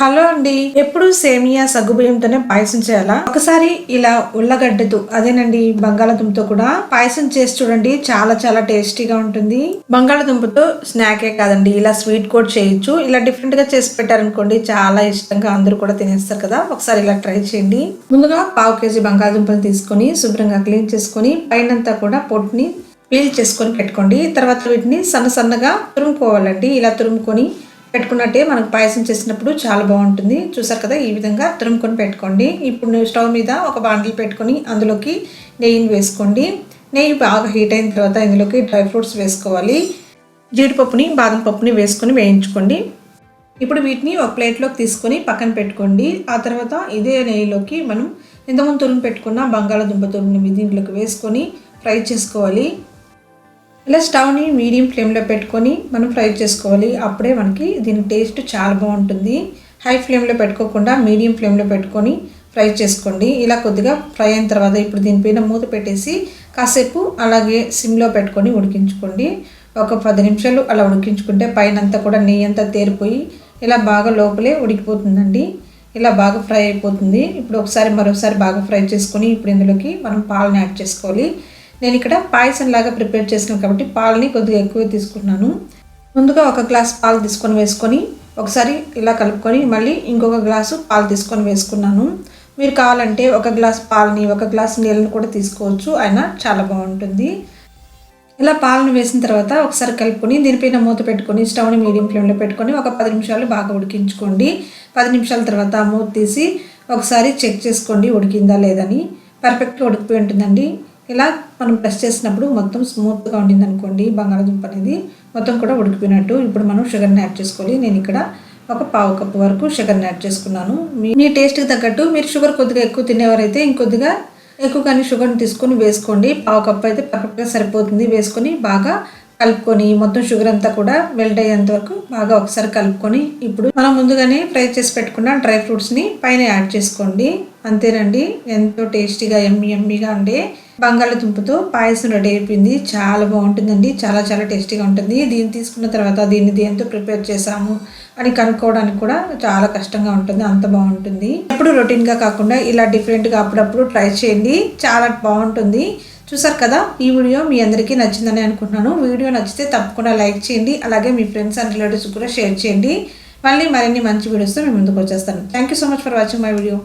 Hello అండి. ఎప్పుడు సేమియా సగ్గుబియ్యంతోనే పాయసం చేయాలా? ఒకసారి ఇలా ఉల్లగడ్డతో అదేనండి బంగాళాదుంపతో కూడా పాయసం చేసి చూడండి చాలా చాలా టేస్టీగా ఉంటుంది. బంగాళాదుంపతో స్నాకే కాదండి ఇలా స్వీట్ కూడా చేయొచ్చు. ఇలా డిఫరెంట్గా చేసి పెట్టారనుకోండి చాలా ఇష్టంగా అందరూ కూడా తినేస్తారు కదా. ఒకసారి ఇలా ట్రై చేయండి. ముందుగా పావు కేజీ బంగాళాదుంపలు తీసుకొని శుభ్రంగా క్లీన్ చేసుకొని పైనంతా కూడా పొట్టుని పీల్ చేసుకొని పెట్టుకోండి. తర్వాత వీటిని సన్న సన్నగా తురుముకోవాలండి. ఇలా తురుముకొని పెట్టుకున్నట్టే మనకు పాయసం చేసినప్పుడు చాలా బాగుంటుంది. చూసారు కదా ఈ విధంగా తురుముకొని పెట్టుకోండి. ఇప్పుడు స్టవ్ మీద ఒక బాండిల్ పెట్టుకొని అందులోకి నెయ్యిని వేసుకోండి. నెయ్యి బాగా హీట్ అయిన తర్వాత ఇందులోకి డ్రై ఫ్రూట్స్ వేసుకోవాలి. జీడిపప్పుని బాదం పప్పుని వేసుకొని వేయించుకోండి. ఇప్పుడు వీటిని ఒక ప్లేట్లోకి తీసుకొని పక్కన పెట్టుకోండి. ఆ తర్వాత ఇదే నెయ్యిలోకి మనం ఇంతకుముందు తురుము పెట్టుకున్న బంగాళాదుంప తురుముని దీంట్లోకి వేసుకొని ఫ్రై చేసుకోవాలి. ఇలా స్టవ్ని మీడియం ఫ్లేమ్లో పెట్టుకొని మనం ఫ్రై చేసుకోవాలి. అప్పుడే మనకి దీని టేస్ట్ చాలా బాగుంటుంది. హై ఫ్లేమ్లో పెట్టుకోకుండా మీడియం ఫ్లేమ్లో పెట్టుకొని ఫ్రై చేసుకోండి. ఇలా కొద్దిగా ఫ్రై అయిన తర్వాత ఇప్పుడు దీనిపైన మూత పెట్టేసి కాసేపు అలాగే సిమ్లో పెట్టుకొని ఉడికించుకోండి. ఒక పది నిమిషాలు అలా ఉడికించుకుంటే పైన అంతా కూడా నెయ్యి అంతా తేరిపోయి ఇలా బాగా లోపలే ఉడికిపోతుందండి. ఇలా బాగా ఫ్రై అయిపోతుంది. ఇప్పుడు ఒకసారి మరొకసారి బాగా ఫ్రై చేసుకొని ఇప్పుడు ఇందులోకి మనం పాలను యాడ్ చేసుకోవాలి. నేను ఇక్కడ పాయసం లాగా ప్రిపేర్ చేసినాను కాబట్టి పాలని కొద్దిగా ఎక్కువ తీసుకుంటున్నాను. ముందుగా ఒక గ్లాస్ పాలు తీసుకొని వేసుకొని ఒకసారి ఇలా కలుపుకొని మళ్ళీ ఇంకొక గ్లాసు పాలు తీసుకొని వేసుకున్నాను. మీరు కావాలంటే ఒక గ్లాస్ పాలని ఒక గ్లాస్ నీళ్ళని కూడా తీసుకోవచ్చు. అయినా చాలా బాగుంటుంది. ఇలా పాలను వేసిన తర్వాత ఒకసారి కలుపుకొని దీనిపైన మూత పెట్టుకొని స్టవ్ని మీడియం ఫ్లేమ్లో పెట్టుకొని ఒక పది నిమిషాలు బాగా ఉడికించుకోండి. పది నిమిషాల తర్వాత మూత తీసి ఒకసారి చెక్ చేసుకోండి ఉడికిందా లేదని. పర్ఫెక్ట్గా ఉడికిపోయి ఉంటుందండి. ఇలా మనం ప్రెస్ చేసినప్పుడు మొత్తం స్మూత్గా ఉండింది అనుకోండి బంగాళాదుంప అనేది మొత్తం కూడా ఉడికిపోయినట్టు. ఇప్పుడు మనం షుగర్ని యాడ్ చేసుకోవాలి. నేను ఇక్కడ ఒక పావు కప్పు వరకు షుగర్ని యాడ్ చేసుకున్నాను. మీ మీ టేస్ట్కి తగ్గట్టు మీరు షుగర్ కొద్దిగా ఎక్కువ తినేవారైతే ఇంకొద్దిగా ఎక్కువ కానీ షుగర్ని తీసుకొని వేసుకోండి. పావు కప్పు అయితే పర్ఫెక్ట్గా సరిపోతుంది. వేసుకొని బాగా కలుపుకొని మొత్తం షుగర్ అంతా కూడా మెల్ట్ అయ్యేంత వరకు బాగా ఒకసారి కలుపుకొని ఇప్పుడు మనం ముందుగానే ఫ్రై చేసి పెట్టుకున్న డ్రై ఫ్రూట్స్ని పైన యాడ్ చేసుకోండి. అంతేనండి. ఎంతో టేస్టీగా ఎమ్మి ఎమ్మిగా ఉండే బంగాళదుంపతో పాయసం రెడీ అయిపోయింది. చాలా బాగుంటుందండి. చాలా చాలా టేస్టీగా ఉంటుంది. దీన్ని తీసుకున్న తర్వాత దీన్ని దేంతో ప్రిపేర్ చేసాము అని కనుక్కోవడానికి కూడా చాలా కష్టంగా ఉంటుంది. అంత బాగుంటుంది. ఎప్పుడు రొటీన్గా కాకుండా ఇలా డిఫరెంట్గా అప్పుడప్పుడు ట్రై చేయండి. చాలా బాగుంటుంది. చూసారు కదా ఈ వీడియో మీ అందరికీ నచ్చిందని అనుకుంటున్నాను. వీడియో నచ్చితే తప్పకుండా లైక్ చేయండి. అలాగే మీ ఫ్రెండ్స్ అండ్ రిలేటివ్స్ కూడా షేర్ చేయండి. మళ్ళీ మరిన్ని మంచి వీడియోస్తో మేము ముందుకు వచ్చేస్తాను. Thank you so much for watching my video.